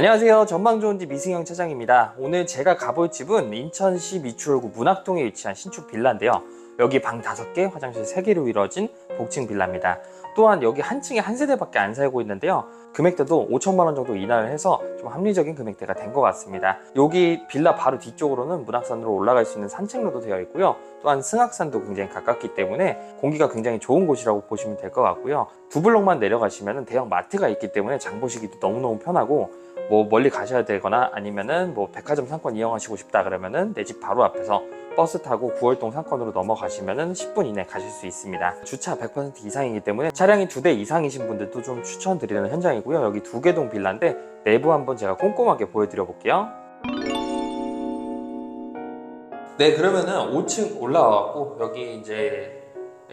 안녕하세요. 전망 좋은 집 이승영 차장입니다. 오늘 제가 가볼 집은 인천시 미추홀구 문학동에 위치한 신축 빌라인데요. 여기 방 5개, 화장실 3개로 이루어진 복층 빌라입니다. 또한 여기 한 층에 한 세대밖에 안 살고 있는데요. 금액대도 5천만 원 정도 인하를 해서 좀 합리적인 금액대가 된 것 같습니다. 여기 빌라 바로 뒤쪽으로는 문학산으로 올라갈 수 있는 산책로도 되어 있고요. 또한 승악산도 굉장히 가깝기 때문에 공기가 굉장히 좋은 곳이라고 보시면 될 것 같고요. 두 블록만 내려가시면 대형 마트가 있기 때문에 장 보시기도 너무너무 편하고 뭐 멀리 가셔야 되거나 아니면은 뭐 백화점 상권 이용하시고 싶다 그러면은 내 집 바로 앞에서 버스 타고 9월동 상권으로 넘어가시면은 10분 이내 가실 수 있습니다. 주차 100% 이상이기 때문에 차량이 두 대 이상이신 분들도 좀 추천드리는 현장이고요. 여기 두개동 빌라인데 내부 한번 제가 꼼꼼하게 보여드려 볼게요. 네, 그러면은 5층 올라와갖고 여기 이제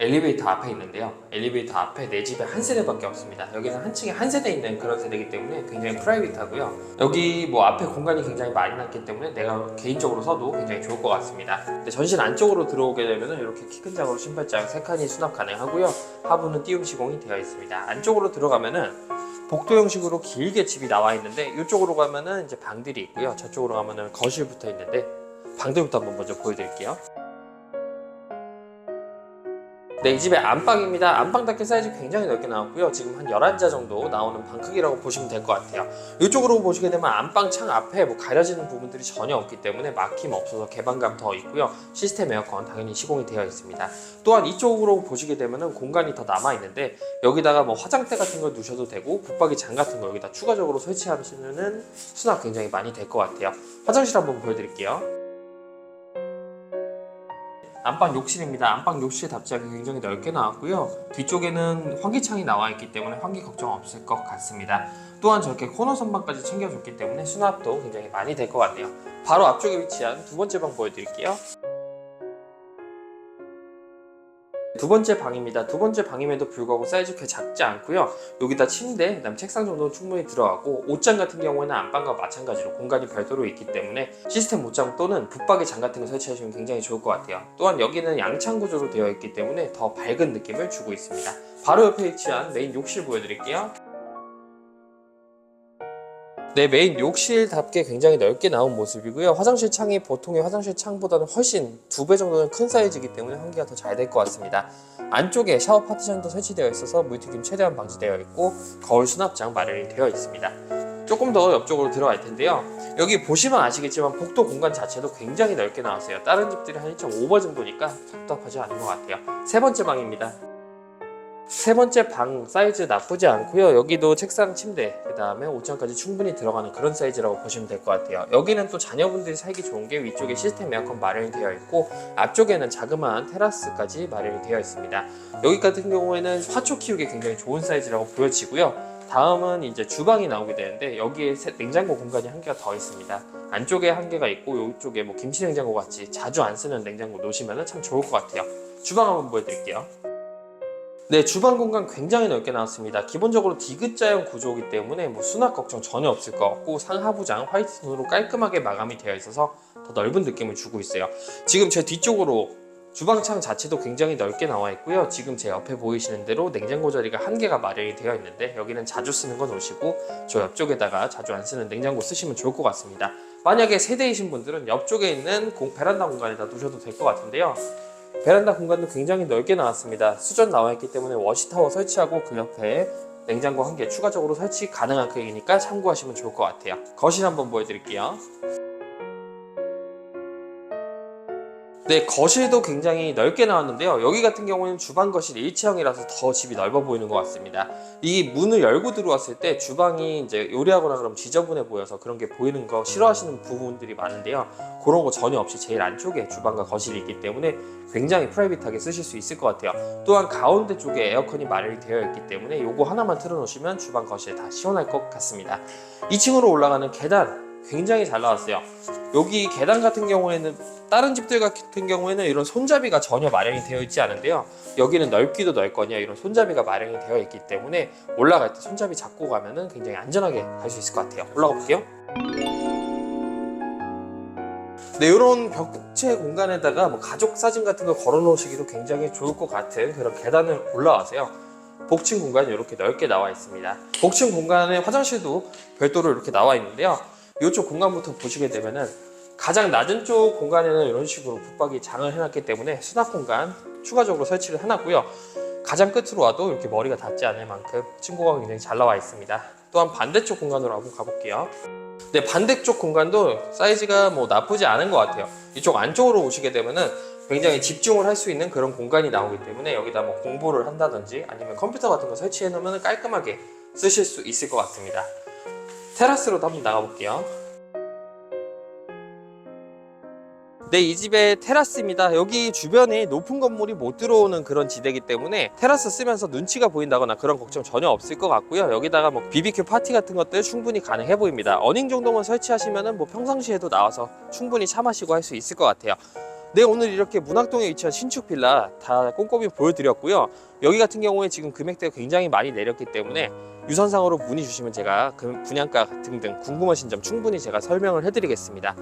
엘리베이터 앞에 있는데요. 엘리베이터 앞에 내 집에 한 세대밖에 없습니다. 여기는 한 층에 한 세대 있는 그런 세대이기 때문에 굉장히 프라이빗하고요. 여기 뭐 앞에 공간이 굉장히 많이 났기 때문에 내가 개인적으로 서도 굉장히 좋을 것 같습니다. 근데 전실 안쪽으로 들어오게 되면은 이렇게 키큰 장으로 신발장 3칸이 수납 가능하고요. 하부는 띄움 시공이 되어 있습니다. 안쪽으로 들어가면은 복도 형식으로 길게 집이 나와 있는데 이쪽으로 가면은 이제 방들이 있고요. 저쪽으로 가면은 거실 붙어 있는데 방들부터 한번 먼저 보여드릴게요. 네, 이 집의 안방입니다. 안방 닫기 사이즈 굉장히 넓게 나왔고요. 지금 한 11자 정도 나오는 방 크기라고 보시면 될 것 같아요. 이쪽으로 보시게 되면 안방 창 앞에 뭐 가려지는 부분들이 전혀 없기 때문에 막힘 없어서 개방감 더 있고요. 시스템 에어컨 당연히 시공이 되어 있습니다. 또한 이쪽으로 보시게 되면은 공간이 더 남아 있는데 여기다가 뭐 화장대 같은 걸 두셔도 되고 붙박이 장 같은 거 여기다 추가적으로 설치하시면은 수납 굉장히 많이 될 것 같아요. 화장실 한번 보여드릴게요. 안방 욕실입니다. 안방 욕실 답지 않게 굉장히 넓게 나왔고요. 뒤쪽에는 환기창이 나와 있기 때문에 환기 걱정 없을 것 같습니다. 또한 저렇게 코너 선반까지 챙겨줬기 때문에 수납도 굉장히 많이 될 것 같네요. 바로 앞쪽에 위치한 두 번째 방 보여드릴게요. 두 번째 방입니다. 두 번째 방임에도 불구하고 사이즈 꽤 작지 않고요. 여기다 침대, 그다음 책상 정도는 충분히 들어가고 옷장 같은 경우에는 안방과 마찬가지로 공간이 별도로 있기 때문에 시스템 옷장 또는 붙박이 장 같은 거 설치하시면 굉장히 좋을 것 같아요. 또한 여기는 양창 구조로 되어 있기 때문에 더 밝은 느낌을 주고 있습니다. 바로 옆에 위치한 메인 욕실 보여드릴게요. 네, 메인 욕실답게 굉장히 넓게 나온 모습이고요. 화장실 창이 보통의 화장실 창보다는 훨씬 두 배 정도는 큰 사이즈이기 때문에 환기가 더 잘 될 것 같습니다. 안쪽에 샤워 파티션도 설치되어 있어서 물튀김 최대한 방지되어 있고 거울 수납장 마련이 되어 있습니다. 조금 더 옆쪽으로 들어갈 텐데요. 여기 보시면 아시겠지만 복도 공간 자체도 굉장히 넓게 나왔어요. 다른 집들이 한 1.5번 정도니까 답답하지 않은 것 같아요. 세 번째 방입니다. 세 번째 방 사이즈 나쁘지 않고요. 여기도 책상, 침대, 그 다음에 옷장까지 충분히 들어가는 그런 사이즈라고 보시면 될 것 같아요. 여기는 또 자녀분들이 살기 좋은 게 위쪽에 시스템 에어컨 마련이 되어 있고 앞쪽에는 자그마한 테라스까지 마련이 되어 있습니다. 여기 같은 경우에는 화초 키우기 굉장히 좋은 사이즈라고 보여지고요. 다음은 이제 주방이 나오게 되는데 여기에 세- 냉장고 공간이 한 개가 더 있습니다. 안쪽에 한 개가 있고 이쪽에 뭐 김치 냉장고 같이 자주 안 쓰는 냉장고 놓으시면 참 좋을 것 같아요. 주방 한번 보여드릴게요. 네, 주방 공간 굉장히 넓게 나왔습니다. 기본적으로 디귿자형 구조이기 때문에 뭐 수납 걱정 전혀 없을 것 같고 상하부장 화이트 톤으로 깔끔하게 마감이 되어 있어서 더 넓은 느낌을 주고 있어요. 지금 제 뒤쪽으로 주방창 자체도 굉장히 넓게 나와 있고요. 지금 제 옆에 보이시는 대로 냉장고 자리가 한 개가 마련이 되어 있는데 여기는 자주 쓰는 건 놓으시고 저 옆쪽에다가 자주 안 쓰는 냉장고 쓰시면 좋을 것 같습니다. 만약에 세대이신 분들은 옆쪽에 있는 공- 베란다 공간에다 두셔도 될 것 같은데요. 베란다 공간도 굉장히 넓게 나왔습니다. 수전 나와 있기 때문에 워시타워 설치하고 그 옆에 냉장고 한 개 추가적으로 설치 가능한 크기니까 참고하시면 좋을 것 같아요. 거실 한번 보여드릴게요. 네, 거실도 굉장히 넓게 나왔는데요. 여기 같은 경우는 주방 거실 일체형이라서 더 집이 넓어 보이는 것 같습니다. 이 문을 열고 들어왔을 때 주방이 이제 요리하거나 그러면 지저분해 보여서 그런 게 보이는 거 싫어하시는 부분들이 많은데요. 그런 거 전혀 없이 제일 안쪽에 주방과 거실이 있기 때문에 굉장히 프라이빗하게 쓰실 수 있을 것 같아요. 또한 가운데 쪽에 에어컨이 마련이 되어 있기 때문에 요거 하나만 틀어놓으시면 주방 거실 다 시원할 것 같습니다. 2층으로 올라가는 계단 굉장히 잘 나왔어요. 여기 계단 같은 경우에는 다른 집들 같은 경우에는 이런 손잡이가 전혀 마련이 되어 있지 않은데요. 여기는 넓기도 넓거니와 이런 손잡이가 마련이 되어 있기 때문에 올라갈 때 손잡이 잡고 가면은 굉장히 안전하게 갈 수 있을 것 같아요. 올라가 볼게요. 네, 이런 벽체 공간에다가 뭐 가족 사진 같은 거 걸어 놓으시기도 굉장히 좋을 것 같은 그런 계단을 올라와서요. 복층 공간이 이렇게 넓게 나와 있습니다. 복층 공간에 화장실도 별도로 이렇게 나와 있는데요. 이쪽 공간부터 보시게 되면은 가장 낮은 쪽 공간에는 이런 식으로 붙박이 장을 해놨기 때문에 수납 공간 추가적으로 설치를 해놨고요. 가장 끝으로 와도 이렇게 머리가 닿지 않을 만큼 층고가 굉장히 잘 나와 있습니다. 또한 반대쪽 공간으로 한번 가볼게요. 네, 반대쪽 공간도 사이즈가 뭐 나쁘지 않은 것 같아요. 이쪽 안쪽으로 오시게 되면은 굉장히 집중을 할 수 있는 그런 공간이 나오기 때문에 여기다 뭐 공부를 한다든지 아니면 컴퓨터 같은 거 설치해 놓으면 깔끔하게 쓰실 수 있을 것 같습니다. 테라스로도 한번 나가볼게요. 네, 이 집의 테라스입니다. 여기 주변에 높은 건물이 못 들어오는 그런 지대이기 때문에 테라스 쓰면서 눈치가 보인다거나 그런 걱정 전혀 없을 것 같고요. 여기다가 뭐 BBQ 파티 같은 것들 충분히 가능해 보입니다. 어닝 정도만 설치하시면은 뭐 평상시에도 나와서 충분히 차 마시고 할 수 있을 것 같아요. 네, 오늘 이렇게 문학동에 위치한 신축 빌라 다 꼼꼼히 보여드렸고요. 여기 같은 경우에 지금 금액대가 굉장히 많이 내렸기 때문에 유선상으로 문의 주시면 제가 그 분양가 등등 궁금하신 점 충분히 제가 설명을 해드리겠습니다.